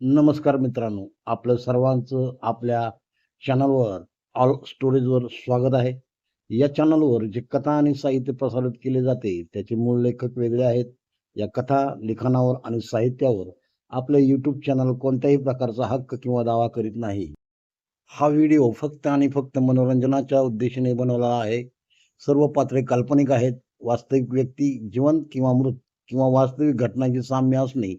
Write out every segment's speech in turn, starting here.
नमस्कार मित्रांनो आपलं सर्वांचं आपल्या चॅनलवर ऑल स्टोरेजवर स्वागत आहे. या चॅनलवर जे कथा आणि साहित्य प्रसारित केले जाते त्याचे मूळ लेखक वेगळे आहेत. या कथा लिखाणावर आणि साहित्यावर आपलं यूट्यूब चॅनल कोणत्याही प्रकारचा हक्क किंवा दावा करीत नाही. हा व्हिडिओ फक्त आणि फक्त मनोरंजनाच्या उद्देशाने बनवला आहे. सर्व पात्रे काल्पनिक आहेत. वास्तविक व्यक्ती जिवंत किंवा मृत किंवा वास्तविक घटनांचे साम्य असणे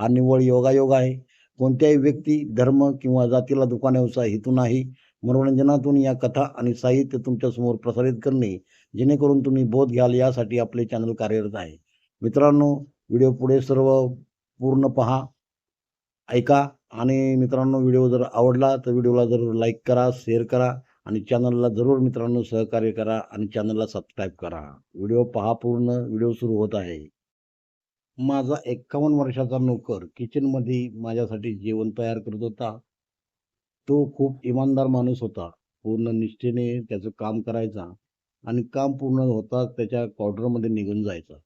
हा निव्वळ योगायोग आहे. कोणत्याही व्यक्ती धर्म किंवा जातीला दुखाण्याचा हेतू नाही. मनोरंजनातून या कथा आणि साहित्य तुमच्यासमोर प्रसारित करणे जेणेकरून तुम्ही बोध घ्याल यासाठी आपले चॅनल कार्यरत आहे. मित्रांनो व्हिडिओ पुढे सर्व पूर्ण पहा ऐका आणि मित्रांनो व्हिडिओ जर आवडला तर व्हिडिओला जरूर लाईक करा शेअर करा आणि चॅनलला जरूर मित्रांनो सहकार्य करा आणि चॅनलला सबस्क्राईब करा. व्हिडिओ पहा पूर्ण व्हिडिओ सुरू होत आहे. माझा एक्कावन्न वर्षाचा नोकर किचनमध्ये माझ्यासाठी जेवण तयार करत होता. तो खूप इमानदार माणूस होता. पूर्ण निष्ठेने त्याचं काम करायचा आणि काम पूर्ण होताच त्याच्या क्वार्टरमध्ये निघून जायचा.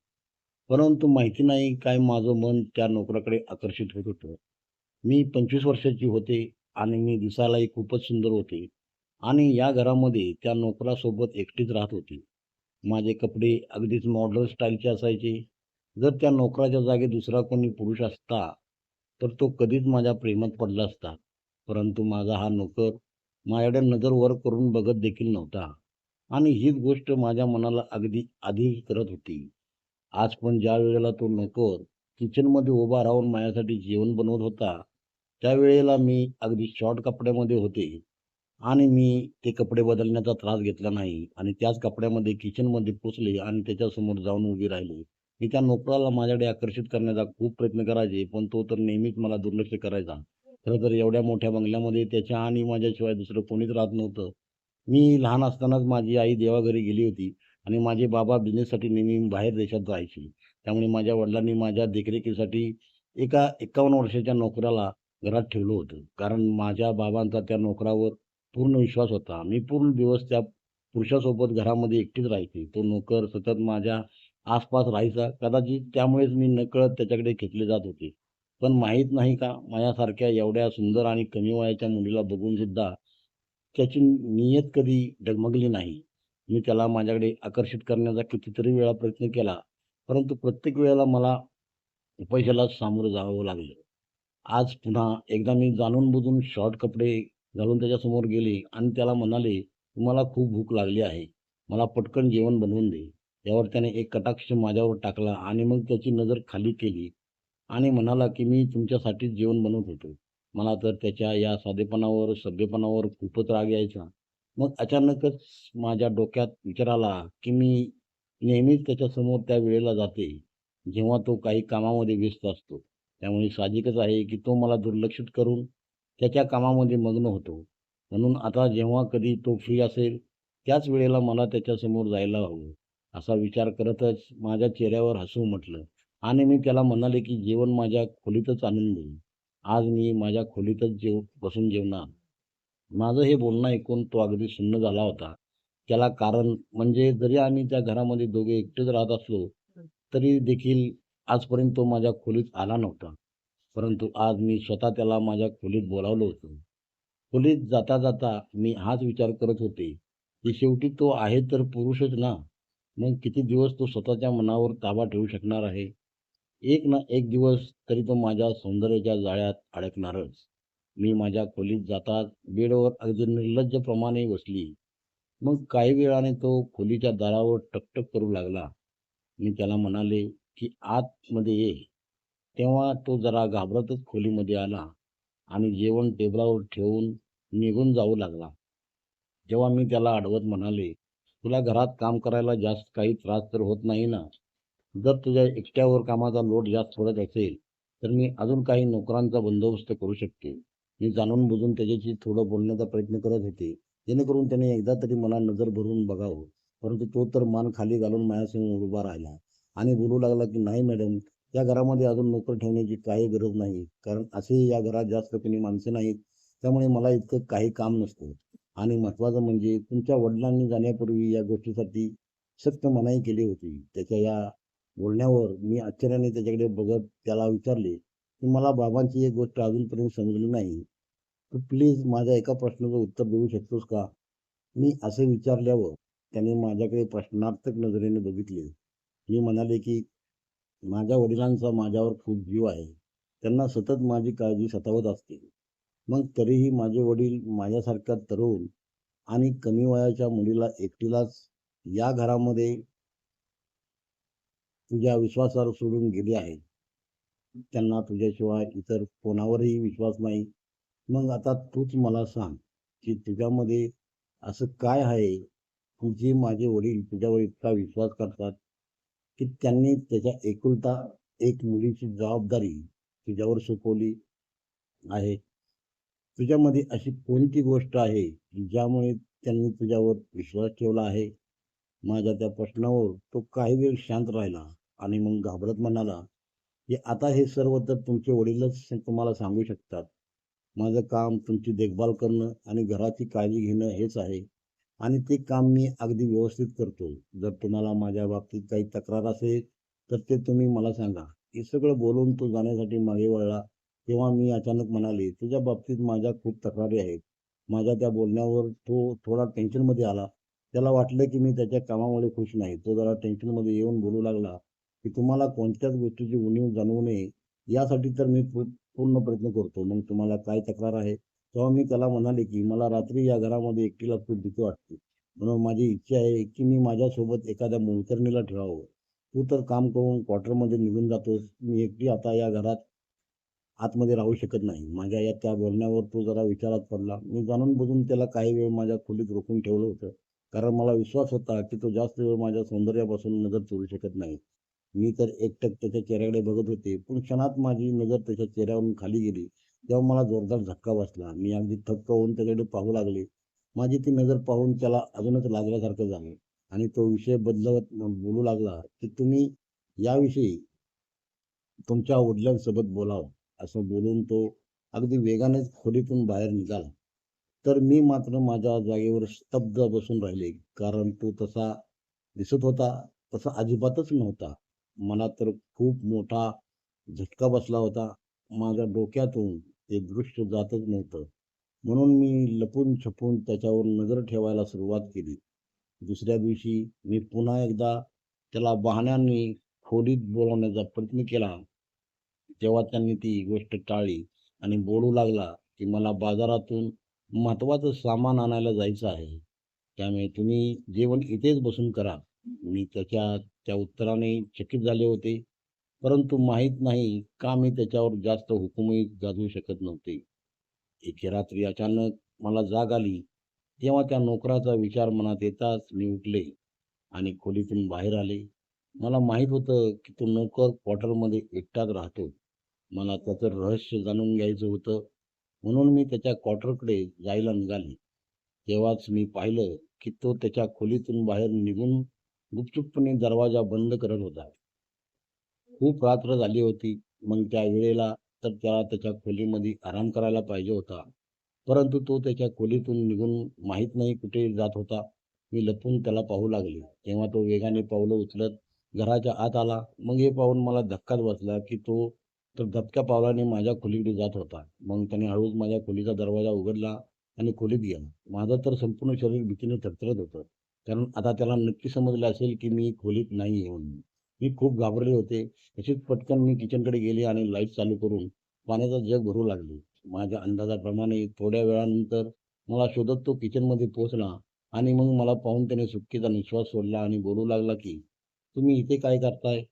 परंतु माहिती नाही काय माझं मन त्या नोकराकडे आकर्षित होत होतं. मी पंचवीस वर्षाची होते आणि मी दिसायलाही खूपच सुंदर होते आणि या घरामध्ये त्या नोकरासोबत एकटीच राहत होती. माझे कपडे अगदीच मॉडर्न स्टाईलचे असायचे. जर त्या नोकराच्या जागी दुसरा कोणी पुरुष असता तर तो कधीच माझ्या प्रेमात पडला असता. परंतु माझा हा नोकर माझ्याकडे नजर वर करून बघत देखील नव्हता. आणि हीच गोष्ट माझ्या मनाला अगदी आधीही करत होती. आज पण ज्या वेळेला तो नोकर किचनमध्ये उभा राहून माझ्यासाठी जेवण बनवत होता त्यावेळेला मी अगदी शॉर्ट कपड्यामध्ये होते. आणि मी ते कपडे बदलण्याचा त्रास घेतला नाही. आणि त्याच कपड्यामध्ये किचनमध्ये पोचले आणि त्याच्यासमोर जाऊन उभी राहिली. मी त्या नोकराला माझ्याकडे आकर्षित करण्याचा खूप प्रयत्न करायचे पण तो तर नेहमीच मला दुर्लक्ष करायचा. खरं तर एवढ्या मोठ्या बंगल्यामध्ये त्याच्या आणि माझ्याशिवाय दुसरं कोणीच राहत नव्हतं. मी लहान असतानाच माझी आई देवाघरी गेली होती आणि माझे बाबा बिझनेससाठी नेहमी बाहेर देशात जायचे त्यामुळे माझ्या वडिलांनी माझ्या देखरेखीसाठी एका एकावन्न वर्षाच्या नोकराला घरात ठेवलं होतं. कारण माझ्या बाबांचा त्या नोकरावर पूर्ण विश्वास होता. मी पूर्ण दिवस त्या पुरुषासोबत घरामध्ये एकटीच राहायचे. तो नोकर सतत माझ्या आसपास राहायचा. कदाचित त्यामुळेच मी नकळत त्याच्याकडे खेचले जात होते. पण माहीत नाही का माझ्यासारख्या एवढ्या सुंदर आणि कमी वयाच्या मुलीला बघूनसुद्धा त्याची नियत कधी डगमगली नाही. मी त्याला माझ्याकडे आकर्षित करण्याचा कितीतरी वेळा प्रयत्न केला परंतु प्रत्येक वेळेला मला पैशाला सामोरं जावं लागलं. आज पुन्हा एकदा मी जाणून बुजून शॉर्ट कपडे घालून त्याच्यासमोर गेले आणि त्याला म्हणाले तुम्हाला खूप भूक लागली आहे. मला पटकन जेवण बनवून दे. यावर त्याने एक कटाक्ष माझ्यावर टाकला आणि मग त्याची नजर खाली केली आणि म्हणाला की मी तुमच्यासाठीच जेवण बनवत होतो. मला तर त्याच्या या साधेपणावर सभ्यपणावर खूपच राग यायचा. मग अचानकच माझ्या डोक्यात विचार आला की मी नेहमीच त्याच्यासमोर त्या वेळेला जाते जेव्हा तो काही कामामध्ये व्यस्त असतो. त्यामुळे साहजिकच आहे की तो मला दुर्लक्षित करून त्याच्या कामामध्ये मग्न होतो. म्हणून आता जेव्हा कधी तो फ्री असेल त्याच वेळेला मला त्याच्यासमोर जायला हवं. असा विचार करतच माझ्या चेहऱ्यावर हसू म्हटलं. आणि मी त्याला म्हणाले की जेवण माझ्या खोलीतच आणून देईल आज मी माझ्या खोलीतच जेव बसून जेवणार. माझं हे बोलणं ऐकून तो अगदी सुन्न झाला होता. त्याला कारण म्हणजे जरी आम्ही त्या घरामध्ये दोघे एकटेच राहत असलो तरी देखील आजपर्यंत तो माझ्या खोलीत आला नव्हता. परंतु आज मी स्वतः त्याला माझ्या खोलीत बोलावलं होतं. खोलीत जाता जाता मी हाच विचार करत होते की शेवटी तो आहे तर पुरुषच ना? मग किती दिवस तो स्वतःच्या मनावर ताबा ठेवू शकणार आहे? एक ना एक दिवस तरी तो माझ्या सौंदर्याच्या जाळ्यात अडकणारच. मी माझ्या खोलीत जाताच बेडवर अगदी निर्लज्जप्रमाणे बसली. मग काही वेळाने तो खोलीच्या दारावर टकटक करू लागला. मी त्याला म्हणाले की आतमध्ये ये. तेव्हा तो जरा घाबरतच खोलीमध्ये आला आणि जेवण टेबलावर ठेवून निघून जाऊ लागला. जेव्हा मी त्याला अडवत म्हणाले तुला घरात काम करायला जास्त काही त्रास तर होत नाही ना. जर तुझ्या एकट्यावर कामाचा लोट जास्त पडत असेल तर मी अजून काही नोकरांचा बंदोबस्त करू शकते. मी जाणून बुजून त्याच्याशी थोडं बोलण्याचा प्रयत्न करत होते. जेणेकरून त्याने एकदा तरी मला नजर भरून बघावं. परंतु तो तर मान खाली घालून माझ्यासमोर उभा राहिला आणि बोलू लागला की नाही मॅडम या घरामध्ये अजून नोकर ठेवण्याची काही गरज नाही. कारण असेही या घरात जास्त कोणी माणसं नाहीत. त्यामुळे मला इतकं काही काम नसतं. आणि महत्त्वाचं म्हणजे तुमच्या वडिलांनी जाण्यापूर्वी या गोष्टीसाठी सक्त मनाई केली होती. त्याच्या या बोलण्यावर मी आश्चर्याने त्याच्याकडे बघत त्याला विचारले की मला बाबांची एक गोष्ट अजूनपर्यंत समजली नाही. तू प्लीज माझ्या एका प्रश्नाचं उत्तर देऊ शकतोस का? मी असे विचारल्यावर त्याने माझ्याकडे प्रश्नार्थक नजरेने बघितले. मी म्हणाले की माझ्या वडिलांचा माझ्यावर खूप जीव आहे. त्यांना सतत माझी काळजी सतावत असते. मग तरीही माझे वडील माझ्यासारख्या तरुण आणि कमी वयाच्या मुलीला एकटीलाच या घरामध्ये तुझ्या विश्वासावर सोडून गेले आहेत. त्यांना तुझ्याशिवाय इतर कोणावरही विश्वास नाही. मग आता तूच मला सांग की तुझ्यामध्ये असं काय आहे की जे माझे वडील तुझ्यावर इतका विश्वास करतात की त्यांनी त्याच्या एकुलता एक मुलीची जबाबदारी तुझ्यावर सोपवली आहे? तुझ्यामध्ये अशी कोणती गोष्ट आहे ज्यामुळे त्यांनी तुझ्यावर विश्वास ठेवला आहे? माझ्या त्या प्रश्नावर तो काही वेळ शांत राहिला आणि मग घाबरत म्हणाला की आता हे सर्व तर तुमचे वडीलच तुम्हाला सांगू शकतात. माझं काम तुमची देखभाल करणं आणि घराची काळजी घेणं हेच आहे. आणि ते काम मी अगदी व्यवस्थित करतो. जर तुम्हाला माझ्या बाबतीत काही तक्रार असेल तर ते तुम्ही मला सांगा. हे सगळं बोलून तो जाण्यासाठी मागे वळला. तेव्हा मी अचानक म्हणाले तुझ्या बाबतीत माझ्या खूप तक्रारी आहेत. माझ्या त्या बोलण्यावर तो थोडा टेन्शनमध्ये आला. त्याला वाटलं की मी त्याच्या कामामुळे खुश नाही. तो जरा टेन्शनमध्ये येऊन बोलू लागला की तुम्हाला कोणत्याच गोष्टीची उणीव जाणवू नये. यासाठी तर मी पूर्ण प्रयत्न करतो. मग तुम्हाला काय तक्रार आहे? तेव्हा मी त्याला म्हणाले की मला रात्री या घरामध्ये एकटीला खूप भीती वाटते. म्हणून माझी इच्छा आहे की मी माझ्यासोबत एखाद्या मोलकरणीला ठेवावं. तू तर काम करून क्वार्टरमध्ये निघून जातोस. मी एकटी आता या घरात आतमध्ये राहू शकत नाही. माझ्या या त्या बोलण्यावर तो जरा विचारात पडला. मी जाणून बुजून त्याला काही वेळ माझ्या खोलीत रोखून ठेवलं होतं. कारण मला विश्वास होता की तो जास्त वेळ माझ्या सौंदर्यापासून नजर चोरू शकत नाही. मी तर एकटक त्याच्या चेहऱ्याकडे बघत होते. पण क्षणात माझी नजर त्याच्या चेहऱ्यावरून खाली गेली. तेव्हा मला जोरदार धक्का बसला. मी अगदी थक्क होऊन त्याच्याकडे पाहू लागले. माझी ती नजर पाहून त्याला अजूनच लागल्यासारखं झालं. आणि तो विषय बदलत बोलू लागला की तुम्ही याविषयी तुमच्या वडिलांसोबत बोलावं. असं बोलून तो अगदी वेगानेच खोलीतून बाहेर निघाला. तर मी मात्र माझ्या जागेवर स्तब्ध बसून राहिले कारण तो तसा दिसत होता तसा अजिबातच नव्हता. मला तर खूप मोठा झटका बसला होता. माझ्या डोक्यातून ते दृश्य जातच नव्हतं. म्हणून मी लपून छपून त्याच्यावर नजर ठेवायला सुरुवात केली. दुसऱ्या दिवशी मी पुन्हा एकदा त्याला बहाण्यांनी खोलीत बोलवण्याचा प्रयत्न केला. तेव्हा त्यांनी ती गोष्ट टाळली आणि बोलू लागला की मला बाजारातून महत्त्वाचं सामान आणायला जायचं आहे त्यामुळे तुम्ही जेवण इथेच बसून करा. मी त्याच्या त्या उत्तराने चकित झाले होते परंतु माहीत नाही का मी त्याच्यावर जास्त हुकूमही गाजवू शकत नव्हते. एके रात्री अचानक मला जाग आली. तेव्हा त्या नोकराचा विचार मनात येताच मी उठले आणि खोलीतून बाहेर आले. मला माहीत होतं की तो नोकर क्वार्टरमध्ये एकटाच राहतो. मला त्याचं रहस्य जाणून घ्यायचं होतं. म्हणून मी त्याच्या क्वार्टरकडे जायला निघाले. तेव्हाच मी पाहिलं की तो त्याच्या खोलीतून बाहेर निघून गुपचुपणे दरवाजा बंद करत होता. खूप रात्र झाली होती. मग त्या वेळेला तर त्याला त्याच्या खोलीमध्ये आराम करायला पाहिजे होता. परंतु तो त्याच्या खोलीतून निघून माहीत नाही कुठे जात होता. मी लपून त्याला पाहू लागले. तेव्हा तो वेगाने पावलं उचलत घराच्या आत आला. मग हे पाहून मला धक्काच बसला की तो तर धबक्या पावलाने माझ्या खोलीकडे जात होता. मग त्याने हळूच माझ्या खोलीचा दरवाजा उघडला आणि खोलीत गेला. माझं तर संपूर्ण शरीर भीतीने थरथरत होतं. कारण आता त्याला नक्की समजलं असेल की मी खोलीत नाही येऊन मी खूप घाबरले होते. तशीच पटकन मी किचनकडे गेले आणि लाइट चालू करून पाण्याचा जग भरू लागले. माझ्या अंदाजाप्रमाणे थोड्या वेळानंतर मला शोधत तो किचनमध्ये पोहोचला आणि मग मला पाहून त्याने सुटकेचा निश्वास सोडला आणि बोलू लागला की तुम्ही इथे काय करताय?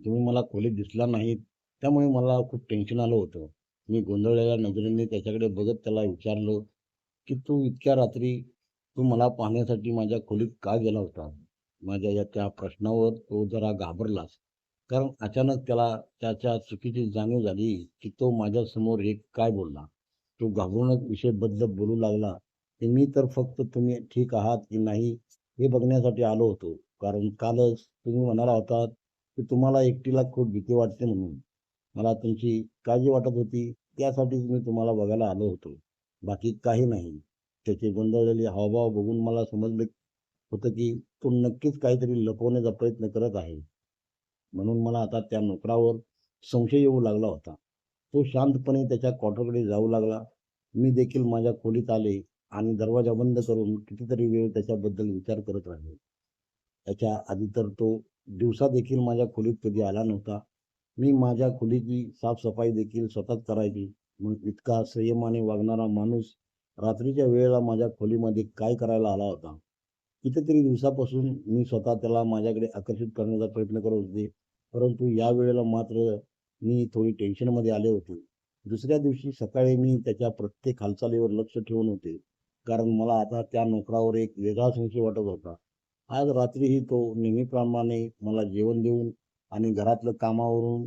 तुम्ही मला खोलीत दिसला नाहीत. त्यामुळे मला खूप टेन्शन आलं होतं. मी गोंधळलेल्या नजरेने त्याच्याकडे बघत त्याला विचारलं की तू इतक्या रात्री तू मला पाहण्यासाठी माझ्या खोलीत का गेला होता? माझ्या या त्या प्रश्नावर तो जरा घाबरलाच. कारण अचानक त्याला त्याच्या चुकीची जाणीव झाली की तो माझ्यासमोर एक काय बोलला? तो घाबरूनच विषय बदलत बोलू लागला की मी तर फक्त तुम्ही ठीक आहात की नाही हे बघण्यासाठी आलो होतो. कारण कालच तुम्ही म्हणाला होतात की तुम्हाला एकटीला खूप भीती वाटते म्हणून. मला तुमची काळजी वाटत होती त्यासाठीच मी तुम्हाला बघायला आलो होतो. बाकी काही नाही. त्याचे गोंधळलेले हावभाव बघून मला समजले होतं की तो नक्कीच काहीतरी लपवण्याचा प्रयत्न करत आहे. म्हणून मला आता त्या नोकरावर संशय येऊ लागला होता. तो शांतपणे त्याच्या क्वार्टरकडे जाऊ लागला. मी देखील माझ्या खोलीत आले आणि दरवाजा बंद करून कितीतरी वेळ त्याच्याबद्दल विचार करत राहिले. त्याच्या आधी तर तो दिवसा देखील माझ्या खोलीत कधी आला नव्हता. मी माझ्या खोलीची साफसफाई देखील स्वतःच करायची. मग इतका संयमाने वागणारा माणूस रात्रीच्या वेळेला माझ्या खोलीमध्ये काय करायला आला होता? कितीतरी दिवसापासून मी स्वतः त्याला माझ्याकडे आकर्षित करण्याचा प्रयत्न करत होते. परंतु या वेळेला मात्र मी थोडी टेन्शनमध्ये आले होते. दुसऱ्या दिवशी सकाळी मी त्याच्या प्रत्येक हालचालीवर लक्ष ठेवून होते. कारण मला आता त्या नोकरावर एक वेगळा संशय वाटत होता. आज रात्रीही तो नेहमीप्रमाणे मला जेवण देऊन आणि घरातलं कामावरून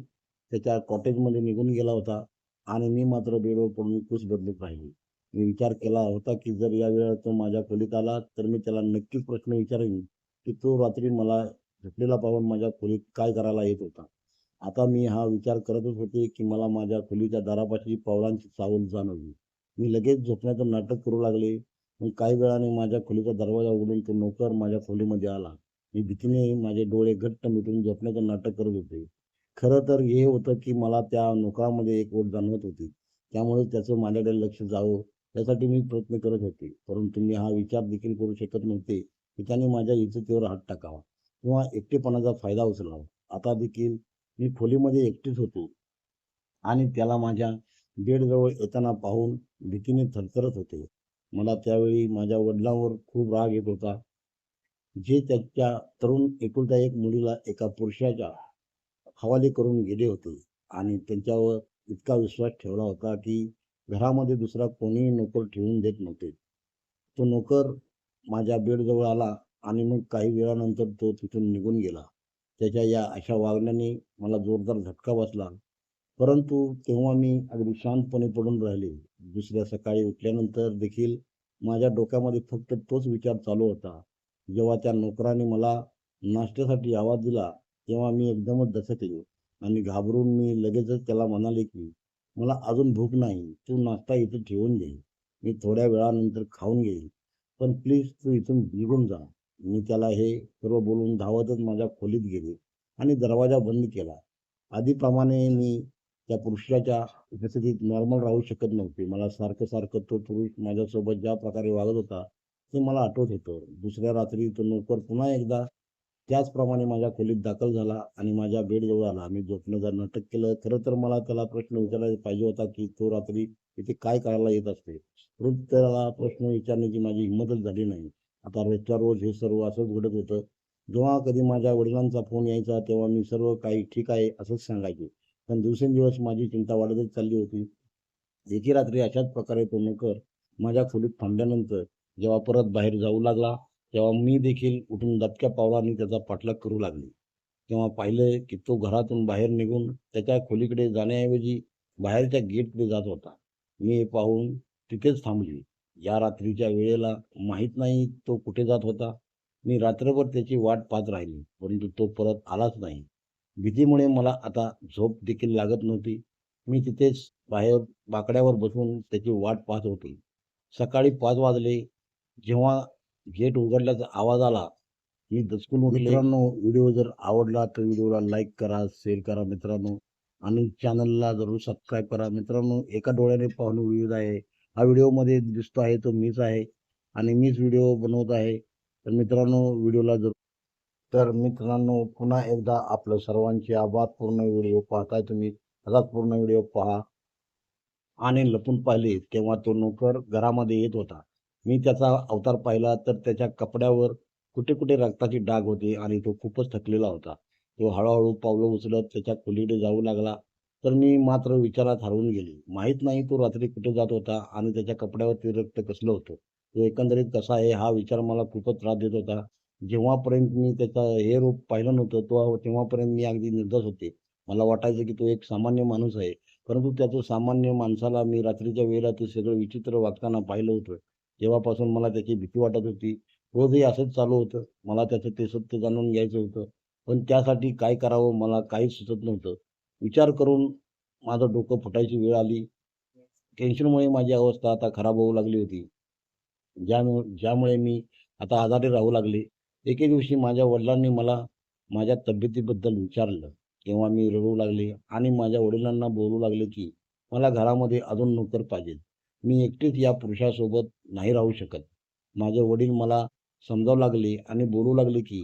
त्याच्या कॉटेजमध्ये निघून गेला होता. आणि मी मात्र बेडवर पडून कुस बदलत राहिली. मी विचार केला होता की जर या वेळा तो माझ्या खोलीत आला तर मी त्याला नक्कीच प्रश्न विचारेन की तो रात्री मला झोपलेला पाहून माझ्या खोलीत काय करायला येत होता. आता मी हा विचार करतच होते की मला माझ्या खोलीच्या दारापाशी पावलांची चावल जाणवली मी लगेच झोपण्याचं नाटक करू लागले. मग काही वेळाने माझ्या खोलीचा दरवाजा उघडून तो नोकर माझ्या खोलीमध्ये आला. मी भीतीने माझे डोळे घट्ट मिटून झोपण्याचं नाटक करत होते. खरं तर हे होतं की मला त्या नोकरामध्ये एक ओढ जाणवत होती. त्यामुळे त्याचं माझ्याकडे लक्ष जावं यासाठी मी प्रयत्न करत होते. परंतु मी हा विचार देखील करू शकत नव्हते की त्याने माझ्या इज्जतीवर हात टाकावा किंवा एकटेपणाचा फायदा उचलावा. आता देखील मी खोलीमध्ये एकटीच होतो आणि त्याला माझ्या बेडजवळ येताना पाहून भीतीने थरथरत होते. मला त्यावेळी माझ्या वडिलांवर खूप राग येत होता. जे त्याच्या तरुण एकुलता एक मुलीला एका पुरुषाच्या हवाले करून गेले होते आणि त्यांच्यावर इतका विश्वास ठेवला होता की घरामध्ये दुसरा कोणीही नोकर ठेवून देत नव्हते. तो नोकर माझ्या बेडजवळ आला आणि मग काही वेळानंतर तो तिथून निघून गेला. त्याच्या या अशा वागण्याने मला जोरदार झटका बसला. परंतु तेव्हा मी अगदी शांतपणे पडून राहिले. दुसऱ्या सकाळी उठल्यानंतर देखील माझ्या डोक्यामध्ये फक्त तोच विचार चालू होता. जेव्हा त्या नोकराने मला नाश्त्यासाठी आवाज दिला तेव्हा मी एकदमच दचकले आणि घाबरून मी लगेचच त्याला म्हणाले की मला अजून भूक नाही तू नाश्ता इथे ठेवून घे. मी थोड्या वेळानंतर खाऊन घेईन. पण प्लीज तू इथून निघून जा. मी त्याला हे सर्व बोलून धावतच माझ्या खोलीत गेले आणि दरवाजा बंद केला. आधीप्रमाणे मी त्या पुरुषाच्या उपस्थितीत नॉर्मल राहू शकत नव्हते. मला सारखं सारखं तो पुरुष माझ्यासोबत ज्या प्रकारे वागत होता ते मला आठवत होतं दुसऱ्या रात्री तो नोकर पुन्हा एकदा त्याचप्रमाणे माझ्या खोलीत दाखल झाला आणि माझ्या बेडजवळ आला. मी झोपण्याचा नाटक केलं. खरं तर मला त्याला प्रश्न विचारायला पाहिजे होता की तो रात्री इथे काय करायला येत असते? परंतु त्याला प्रश्न विचारण्याची माझी हिंमतच झाली नाही. आता रोजच्या रोज हे सर्व असंच घडत होतं. जेव्हा कधी माझ्या वडिलांचा फोन यायचा तेव्हा मी सर्व काही ठीक आहे असंच सांगायचे. पण दिवसेंदिवस माझी चिंता वाढतच चालली होती. एकी रात्री अशाच प्रकारे तो नोकर माझ्या खोलीत थांबल्यानंतर जेव्हा परत बाहेर जाऊ लागला तेव्हा मी देखील उठून दबक्या पावलाने त्याचा पाठलाग करू लागले. तेव्हा पाहिलं की तो घरातून बाहेर निघून त्याच्या खोलीकडे जाण्याऐवजी बाहेरच्या गेटकडे जात होता. मी हे पाहून तिथेच थांबली. या रात्रीच्या वेळेला माहीत नाही तो कुठे जात होता. मी रात्रभर त्याची वाट पाहत राहिली परंतु तो परत आलाच नाही. भीतीमुळे मला आता झोप देखील लागत नव्हती. मी तिथेच बाहेर बाकड्यावर बसून त्याची वाट पाहत होती. सकाळी पाच वाजले जेव्हा गेट उघडल्याचा आवाज आला मी दचकून उठले मित्रांनो व्हिडिओ जर आवडला तर व्हिडिओला लाईक करा शेअर करा मित्रांनो आणि चॅनलला जरूर सबस्क्राईब करा. मित्रांनो एका डोळ्याने पाहून व्हिडिओ आहे हा व्हिडिओमध्ये दिसतो आहे तो मीच आहे आणि मीच व्हिडिओ बनवत आहे. तर मित्रांनो व्हिडिओला जरूर तर मित्रांनो पुन्हा एकदा आपलं सर्वांचे आभार. पूर्ण व्हिडिओ पाहताय तुम्ही असाच पूर्ण व्हिडिओ पहा. आणि लपून पाहिले तेव्हा तो नोकर घरामध्ये येत होता. मी त्याचा अवतार पाहिला तर त्याच्या कपड्यावर कुठे कुठे रक्ताची डाग होते आणि तो खूपच थकलेला होता. तो हळूहळू पावलं उचलत त्याच्या खोलीकडे जाऊ लागला. तर मी मात्र विचारात हरवून गेली. माहीत नाही तो रात्री कुठे जात होता आणि त्याच्या कपड्यावर ते रक्त कसलं होतं. तो एकंदरीत कसा आहे हा विचार मला खूपच त्रास देत होता. जेव्हापर्यंत मी त्याचा हे रूप पाहिलं नव्हतं तो तेव्हापर्यंत मी अगदी निर्दोष होते. मला वाटायचं की तो एक सामान्य माणूस आहे. परंतु त्याचं सामान्य माणसाला मी रात्रीच्या वेळेला ते सगळं विचित्र वागताना पाहिलं होतं. तेव्हापासून मला त्याची भीती वाटत होती. रोजही असंच चालू होतं. मला त्याचं ते सत्य जाणून घ्यायचं होतं. पण त्यासाठी काय करावं मला काहीच सुचत नव्हतं. विचार करून माझं डोकं फुटायची वेळ आली. टेन्शनमुळे माझी अवस्था आता खराब होऊ लागली होती. ज्यामुळे ज्यामुळे मी आता आजारी राहू लागले. एके दिवशी माझ्या वडिलांनी मला माझ्या तब्येतीबद्दल विचारलं. तेव्हा मी रडू लागले आणि माझ्या वडिलांना बोलू लागले की मला घरामध्ये अजून नोकर पाहिजेत. मी एकटीच या पुरुषासोबत नाही राहू शकत. माझे वडील मला समजावू लागले आणि बोलू लागले की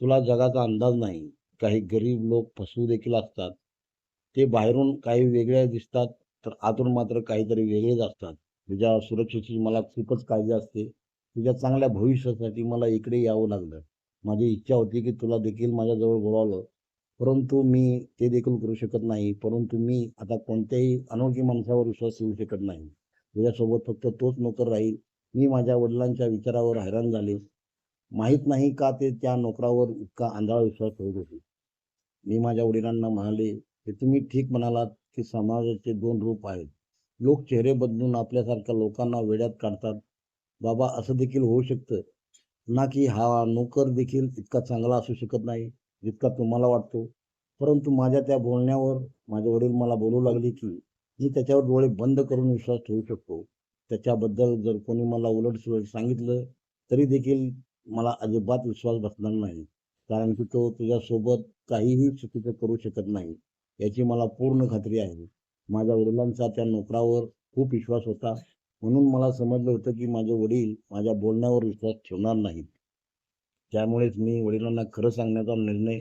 तुला जगाचा अंदाज नाही. काही गरीब लोक फसवू देखील असतात. ते बाहेरून काही वेगळ्या दिसतात तर आतून मात्र काहीतरी वेगळेच असतात. तुझ्या सुरक्षेची मला खूपच काळजी असते. तुझ्या चांगल्या भविष्यासाठी मला इकडे यावं लागलं. माझी इच्छा होती की तुला देखील माझ्याजवळ बोलावलं. परंतु मी ते देखील करू शकत नाही. परंतु मी आता कोणत्याही अनोळखी माणसावर विश्वास ठेवू शकत नाही. तुझ्यासोबत फक्त तोच नोकर राहील. मी माझ्या वडिलांच्या विचारावर हैराण झाले. माहीत नाही का ते त्या नोकरावर इतका आंधळा विश्वास ठेवत होते? मी माझ्या वडिलांना म्हणाले हे तुम्ही ठीक म्हणालात की समाजाचे दोन रूप आहेत. लोक चेहरे बदलून आपल्यासारख्या लोकांना वेड्यात काढतात. बाबा असं देखील होऊ शकतं ना की हा नोकर देखील इतका चांगला असू शकत नाही जितका तुम्हाला वाटतो? परंतु माझ्या त्या बोलण्यावर माझे वडील मला बोलू लागले की मी त्याच्यावर डोळे बंद करून विश्वास ठेवू शकतो. त्याच्याबद्दल जर कोणी मला उलट सुलट सांगितलं तरी देखील मला अजिबात विश्वास बसणार नाही. कारण की तो तुझ्यासोबत काहीही चुकीचं करू शकत नाही याची मला पूर्ण खात्री आहे. माझ्या वडिलांचा त्या नोकरावर खूप विश्वास होता. म्हणून मला समजलं होतं की माझे वडील माझ्या बोलण्यावर विश्वास ठेवणार नाहीत. त्यामुळेच मी वडिलांना खरं सांगण्याचा निर्णय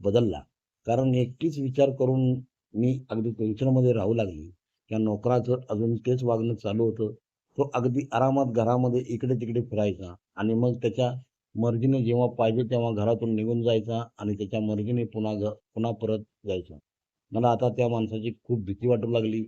बदलला. कारण एकटीच विचार करून मी अगदी टेन्शनमध्ये राहू लागली. त्या नोकराचं अजून तेच वागणं चालू होतं. तो अगदी आरामात घरामध्ये इकडे तिकडे फिरायचा आणि मग त्याच्या मर्जीने जेव्हा पाहिजे तेव्हा घरातून निघून जायचा आणि त्याच्या मर्जीने पुन्हा घ पुन्हा परत जायचा. मला आता त्या माणसाची खूप भीती वाटू लागली.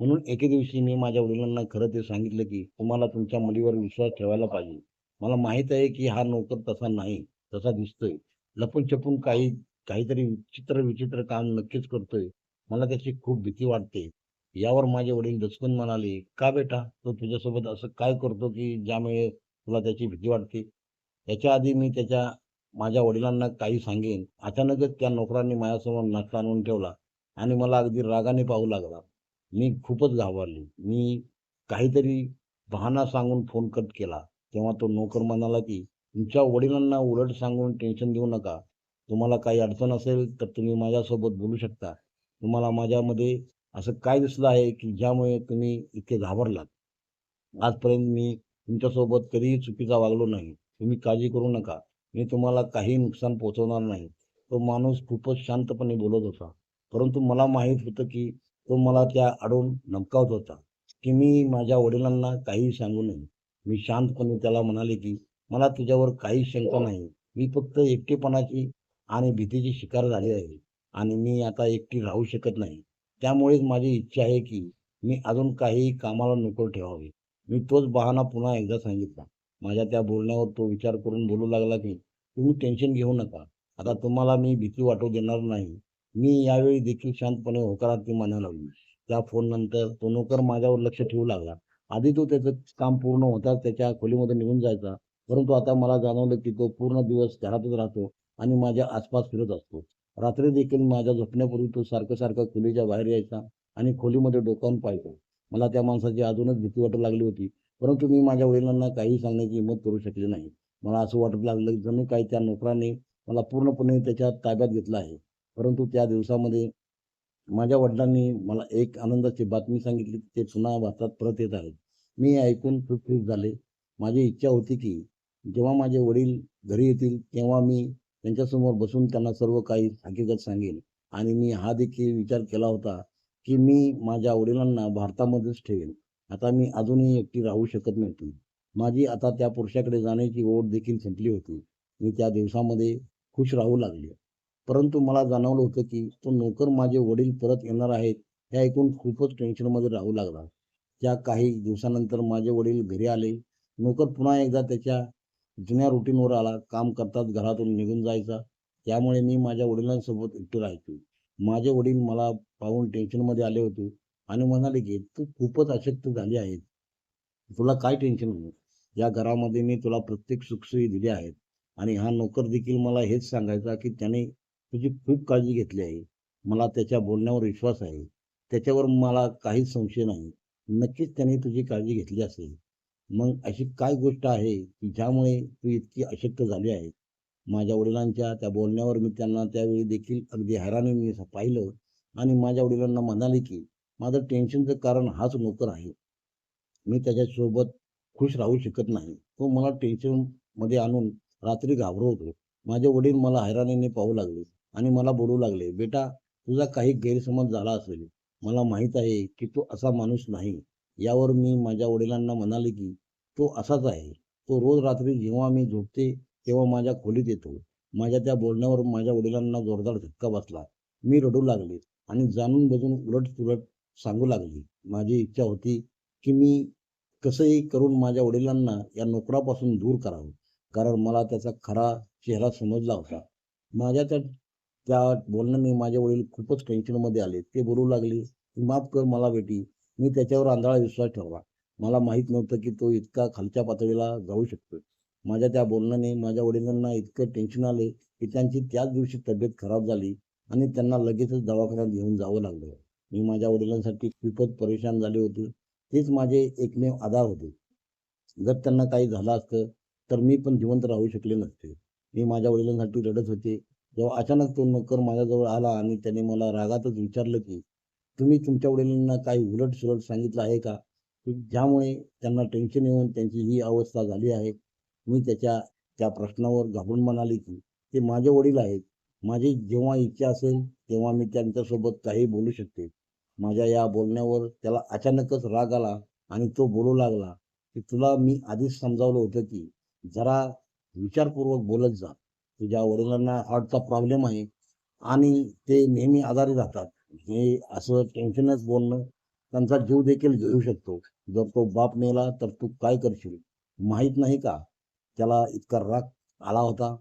म्हणून एके दिवशी मी माझ्या वडिलांना खरं ते सांगितलं की तुम्हाला तुमच्या मुलीवर विश्वास ठेवायला पाहिजे. मला माहीत आहे की हा नोकर तसा नाही तसा दिसतोय. लपून छपून काही काहीतरी विचित्र विचित्र काम नक्कीच करतोय. मला त्याची खूप भीती वाटते. यावर माझे वडील दचकून म्हणाले का बेटा? तो तुझ्यासोबत असं काय करतो की ज्यामुळे तुला त्याची भीती वाटते? याच्या आधी मी त्याच्या माझ्या वडिलांना काही सांगेन. अचानकच त्या नोकरांनी माझ्यासमोर नाश्ता आणून ठेवला आणि मला अगदी रागाने पाहू लागला. मी खूपच घाबरली. मी काहीतरी बहाना सांगून फोन कट केला. तेव्हा तो नोकर म्हणाला की तुमच्या वडिलांना उलट सांगून टेन्शन घेऊ नका. तुम्हाला काही अडचण असेल तर तुम्ही माझ्यासोबत बोलू शकता. तुम्हाला माझ्यामध्ये असं काय दिसलं आहे की ज्यामुळे तुम्ही इतके घाबरलात? आजपर्यंत मी तुमच्यासोबत कधीही चुकीचा वागलो नाही. तुम्ही काळजी करू नका. मी तुम्हाला काही नुकसान पोहोचवणार नाही. तो माणूस खूपच शांतपणे बोलत होता. परंतु मला माहीत होतं की तो मला त्या आडून नमकावत होता की मी माझ्या वडिलांना काही सांगू नये. मी शांतपणे त्याला म्हणाले की मला तुझ्यावर काही शंका नाही. मी फक्त एकटेपणाची आणि भीतीची शिकार झाली आहे. आणि मी आता एकटी राहू शकत नाही. त्यामुळेच माझी इच्छा आहे की मी अजून काही कामाला नोकर ठेवावे. मी तोच बहाणा पुन्हा एकदा सांगितला. माझ्या त्या बोलण्यावर तो विचार करून बोलू लागला की तुम्ही टेन्शन घेऊ नका. आता तुम्हाला मी भीती वाटू देणार नाही. मी यावेळी देखील शांतपणे होकारार्थी मानायला लागली. त्या फोन नंतर तो नोकर माझ्यावर लक्ष ठेवू लागला. आधी तो त्याचं काम पूर्ण होताच त्याच्या खोलीमध्ये निघून जायचा. परंतु आता मला जाणवलं की तो पूर्ण दिवस घरातच राहतो आणि माझ्या आसपास फिरत असतो. रात्री देखील माझ्या झोपण्यापूर्वी तो सारखं सारखं खोलीच्या बाहेर यायचा आणि खोलीमध्ये डोकावून पाहायचो. मला त्या माणसाची अजूनच भीती वाटू लागली होती. परंतु मी माझ्या वडिलांना काही सांगण्याची हिंमत करू शकले नाही. मला असं वाटत लागलं जणू काही त्या नोकराने मला पूर्णपणे त्याच्या ताब्यात घेतलं आहे. परंतु त्या दिवसामध्ये माझ्या वडिलांनी मला एक आनंदाची बातमी सांगितली. की ते पुन्हा भारतात परत येत आहेत. मी ऐकून खूप झाले. माझी इच्छा होती की जेव्हा माझे वडील घरी येतील तेव्हा मी त्यांच्यासमोर बसून त्यांना सर्व काही हकीकत सांगेन. आणि मी हा देखील विचार केला होता की मी माझ्या वडिलांना भारतामध्येच ठेवेन. आता मी अजूनही एकटी राहू शकत नव्हती. माझी आता त्या पुरुषाकडे जाण्याची ओढ देखील संपली होती. मी त्या दिवसामध्ये खुश राहू लागले. परंतु मला जाणवलं होतं की तो नोकर माझे वडील परत येणार आहेत हे ऐकून खूपच टेन्शनमध्ये राहू लागला. त्या काही दिवसानंतर माझे वडील घरी आले. नोकर पुन्हा एकदा त्याच्या जुन्या रुटीनवर आला काम करताच घरातून निघून जायचा. त्यामुळे मी माझ्या वडिलांसोबत एकटी राहायचो. माझे वडील मला पाहून टेन्शनमध्ये आले होते आणि म्हणाले की तू खूपच अशक्त झाली आहे तुला काय टेन्शन या घरामध्ये मी तुला प्रत्येक सुखसोयी दिली आहेत आणि हा नोकर देखील मला हेच सांगायचा की त्याने तुझी खूप काळजी घेतली आहे. मला त्याच्या बोलण्यावर विश्वास आहे. त्याच्यावर मला काहीच संशय नाही. नक्कीच त्याने तुझी काळजी घेतली असेल. मग अशी काय गोष्ट आहे की ज्यामुळे तू इतकी अशक्त झाली आहे? माझ्या वडिलांच्या त्या बोलण्यावर मी त्यांना त्यावेळी देखील अगदी हैराणीने पाहिलं आणि माझ्या वडिलांना म्हणाले की माझं टेन्शनचं कारण हाच नोकर आहे. मी त्याच्यासोबत खुश राहू शकत नाही. तो मला टेन्शनमध्ये आणून रात्री घाबरवतो. माझे वडील मला हैराणीने पाहू लागले आणि मला बोलू लागले बेटा तुझा काही गैरसमज झाला असेल. मला माहीत आहे की तो असा माणूस नाही. यावर मी माझ्या वडिलांना म्हणाले की तो असाच आहे. तो रोज रात्री जेव्हा मी झोपते तेव्हा माझ्या खोलीत येतो. माझ्या त्या बोलण्यावर माझ्या वडिलांना जोरदार धक्का बसला. मी रडू लागले आणि जाणून बजून उलट तुलट सांगू लागली. माझी इच्छा होती की मी कसंही करून माझ्या वडिलांना या नोकरापासून दूर करावं कारण मला त्याचा खरा चेहरा समजला होता. माझ्या त्या त्या बोलण्याने माझे वडील खूपच टेन्शनमध्ये आले. ते बोलू लागले माफ कर मला बेटी. मी त्याच्यावर आंधळा विश्वास ठेवला. मला माहीत नव्हतं की तो इतका खालच्या पातळीला जाऊ शकतो माझ्या त्या बोलण्याने माझ्या वडिलांना इतकं टेन्शन आले की त्यांची त्याच दिवशी तब्येत खराब झाली आणि त्यांना लगेचच दवाखान्यात घेऊन जावं लागलं. मी माझ्या वडिलांसाठी खूपच परेशान झाले होते. तेच माझे एकमेव आधार होते. जर त्यांना काही झालं असतं तर मी पण जिवंत राहू शकले नसते. मी माझ्या वडिलांसाठी रडत होते. जेव्हा अचानक तो नोकर माझ्याजवळ आला आणि त्याने मला रागातच विचारलं की तुम्ही तुमच्या वडिलांना काही उलट सुलट सांगितलं आहे का? की ज्यामुळे त्यांना टेन्शन येऊन त्यांची ही अवस्था झाली आहे. मी त्याच्या त्या प्रश्नावर घाबरून म्हणाले की ते माझे वडील आहेत. माझी जेव्हा इच्छा असेल तेव्हा मी त्यांच्यासोबत काही बोलू शकते. माझ्या या बोलण्यावर त्याला अचानकच राग आला आणि तो बोलू लागला की तुला मी आधीच समजावलं होतं की जरा विचारपूर्वक बोलत जा. तुझ्या वडिलांना हार्टचा प्रॉब्लेम आहे आणि ते नेहमी आजारी राहतात. हे असं टेन्शनच बोलणं त्यांचा जीव देखील घेऊ शकतो. जर तो बाप मेला तर तू काय करशील? माहीत नाही का? त्याला इतका राग आला होता.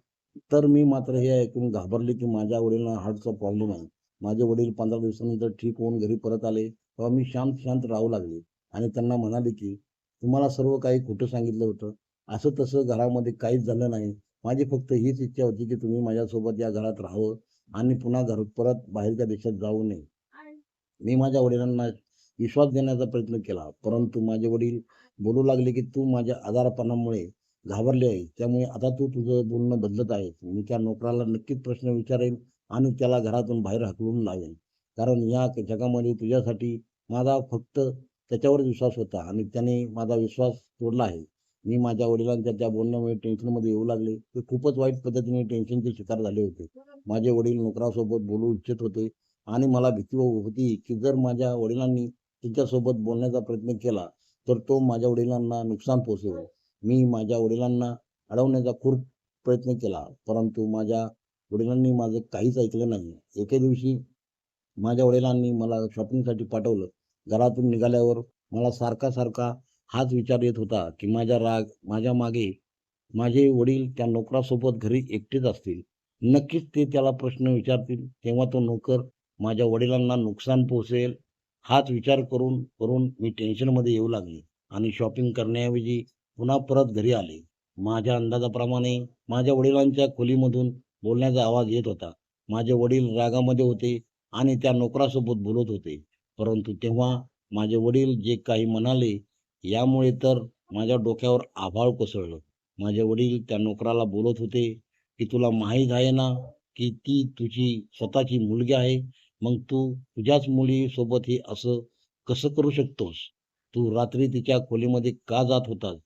तर मी मात्र हे ऐकून घाबरले की माझ्या वडिलांना हार्टचा प्रॉब्लेम आहे. माझे वडील पंधरा दिवसानंतर ठीक होऊन घरी परत आले तेव्हा मी शांत शांत राहू लागले. आणि त्यांना म्हणाले की तुम्हाला सर्व काही खोटं सांगितलं होतं. असं तसं घरामध्ये काहीच झालं नाही. माझी फक्त हीच इच्छा होती की तुम्ही माझ्यासोबत या घरात राहावं. आणि पुन्हा घर परत बाहेरच्या देशात जाऊ नये. मी माझ्या वडिलांना विश्वास देण्याचा प्रयत्न केला. परंतु माझे वडील बोलू लागले की तू माझ्या आजारपणामुळे घाबरले आहे त्यामुळे आता तू तुझं बोलणं बदलत आहे मी त्या नोकराला नक्कीच प्रश्न विचारेन आणि त्याला घरातून बाहेर हाकलून लावेन. कारण या जगामध्ये तुझ्यासाठी माझा फक्त त्याच्यावर विश्वास होता आणि त्याने माझा विश्वास तोडला आहे. मी माझ्या वडिलांच्या त्या बोलण्यामुळे टेन्शनमध्ये येऊ लागले ते खूपच वाईट पद्धतीने टेन्शनचे शिकार झाले होते. माझे वडील नोकरासोबत बोलू इच्छित होते आणि मला भीती होती की जर माझ्या वडिलांनी तिच्यासोबत बोलण्याचा प्रयत्न केला तर तो माझ्या वडिलांना नुकसान पोचवेल मी माझ्या वडिलांना अडवण्याचा खूप प्रयत्न केला परंतु माझ्या वडिलांनी माझं काहीच ऐकलं नाही. एके दिवशी माझ्या वडिलांनी मला शॉपिंगसाठी पाठवलं. घरातून निघाल्यावर मला सारखा सारखा हाच विचार येत होता की माझ्या राग माझ्या मागे माझे वडील त्या नोकरासोबत घरी एकटेच असतील. नक्कीच ते त्याला प्रश्न विचारतील. तेव्हा तो नोकर माझ्या वडिलांना नुकसान पोहोचेल हाच विचार करून करून मी टेन्शनमध्ये येऊ लागले आणि शॉपिंग करण्याऐवजी पुन्हा परत घरी आले. माझ्या अंदाजाप्रमाणे माझ्या वडिलांच्या खोलीमधून बोलण्याचा आवाज येत होता. माझे वडील रागामध्ये होते आणि त्या नोकरासोबत बोलत होते. परंतु तेव्हा माझे वडील जे काही म्हणाले यामुळे तर माझ्या डोक्यावर आभाळ कोसळलं. माझे वडील त्या नोकराला बोलत होते की तुला माहीत आहे ना की ती तुझी स्वतःची मुलगी आहे मग तू तुझ्याच मुलीसोबत हे असं कसं करू शकतोस? तू रात्री तिच्या खोलीमध्ये का जात होतास?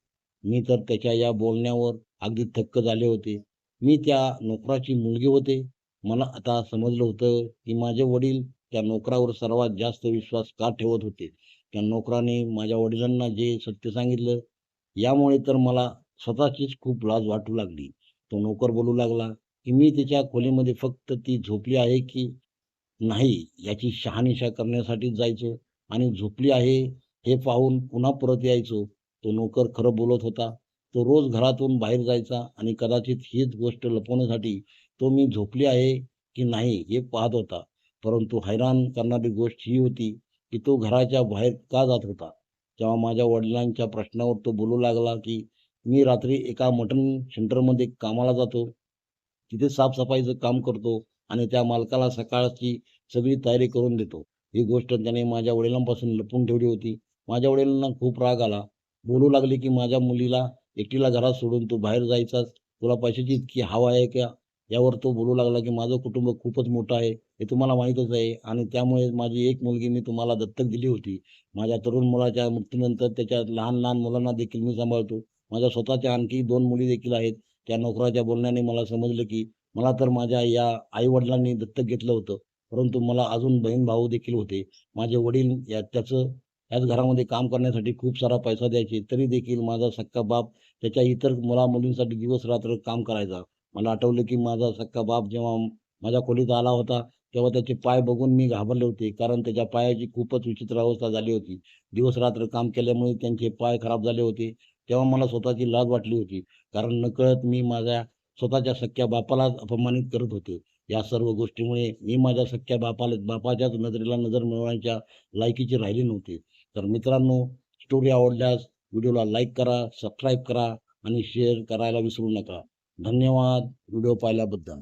मी तर त्याच्या या बोलण्यावर अगदी थक्क झाले होते. मी त्या नोकराची मुलगी होते. मला आता समजलं होतं की माझे वडील त्या नोकरावर सर्वात जास्त विश्वास का ठेवत होते? त्या नोकराने माझ्या वडिलांना जे सत्य सांगितलं यामुळे तर मला स्वतःचीच खूप लाज वाटू लागली. तो नोकर बोलू लागला की मी तिच्या खोलीमध्ये फक्त ती झोपली आहे की नाही याची शहानिशा करण्यासाठी जायचो आणि झोपली आहे हे पाहून पुन्हा परत यायचो. तो नोकर खरं बोलत होता. तो रोज घरातून बाहेर जायचा आणि कदाचित हीच गोष्ट लपवण्यासाठी तो मी झोपली आहे की नाही हे पाहत होता. परंतु हैराण करणारी गोष्ट ही होती की तो घराच्या बाहेर का जात होता? तेव्हा माझ्या वडिलांच्या प्रश्नावर तो बोलू लागला की मी रात्री एका मटण सेंटरमध्ये कामाला जातो. तिथे साफसफाईचं काम करतो आणि त्या मालकाला सकाळची सगळी तयारी करून देतो. ही गोष्ट त्याने माझ्या वडिलांपासून लपून ठेवली होती. माझ्या वडिलांना खूप राग आला. बोलू लागले की माझ्या मुलीला एकटीला घरात सोडून तू बाहेर जायचास? तुला पैशाची इतकी हवा आहे का? यावर तो बोलू लागला की माझं कुटुंब खूपच मोठं आहे हे तुम्हाला माहीतच आहे. आणि त्यामुळे माझी एक मुलगी मी तुम्हाला दत्तक दिली होती. माझ्या तरुण मुलाच्या मृत्यूनंतर त्याच्या लहान लहान मुलांना देखील मी सांभाळतो. माझ्या स्वतःच्या आणखी दोन मुली देखील आहेत. त्या नोकराच्या बोलण्याने मला समजलं की मला तर माझ्या या आईवडिलांनी दत्तक घेतलं होतं. परंतु मला अजून बहीण भाऊ देखील होते. माझे वडील या त्याचं याच घरामध्ये काम करण्यासाठी खूप सारा पैसा द्यायचे. तरी देखील माझा सक्का बाप त्याच्या इतर मुला मुलींसाठी दिवस रात्र काम करायचा. मला आठवलं की माझा सक्का बाप जेव्हा माझ्या खोलीत आला होता तेव्हा त्याचे पाय बघून मी घाबरले होते कारण त्याच्या पायाची खूपच विचित्र अवस्था झाली होती. दिवस रात्र काम केल्यामुळे त्यांचे पाय खराब झाले होते तेव्हा मला स्वतःची लाज वाटली होती कारण नकळत मी माझ्या स्वतःच्या सख्या बापालाच अपमानित करत होते. या सर्व गोष्टीमुळे मी माझ्या सख्या बापाला बापाच्याच नजरेला नजर मिळवण्याच्या लायकीचे राहिले नव्हते. तर मित्रांनो स्टोरी आवडल्यास व्हिडिओला लाईक करा सबस्क्राईब करा आणि शेअर करायला विसरू नका. धन्यवाद. व्हिडिओ पाहिल्याबद्दल.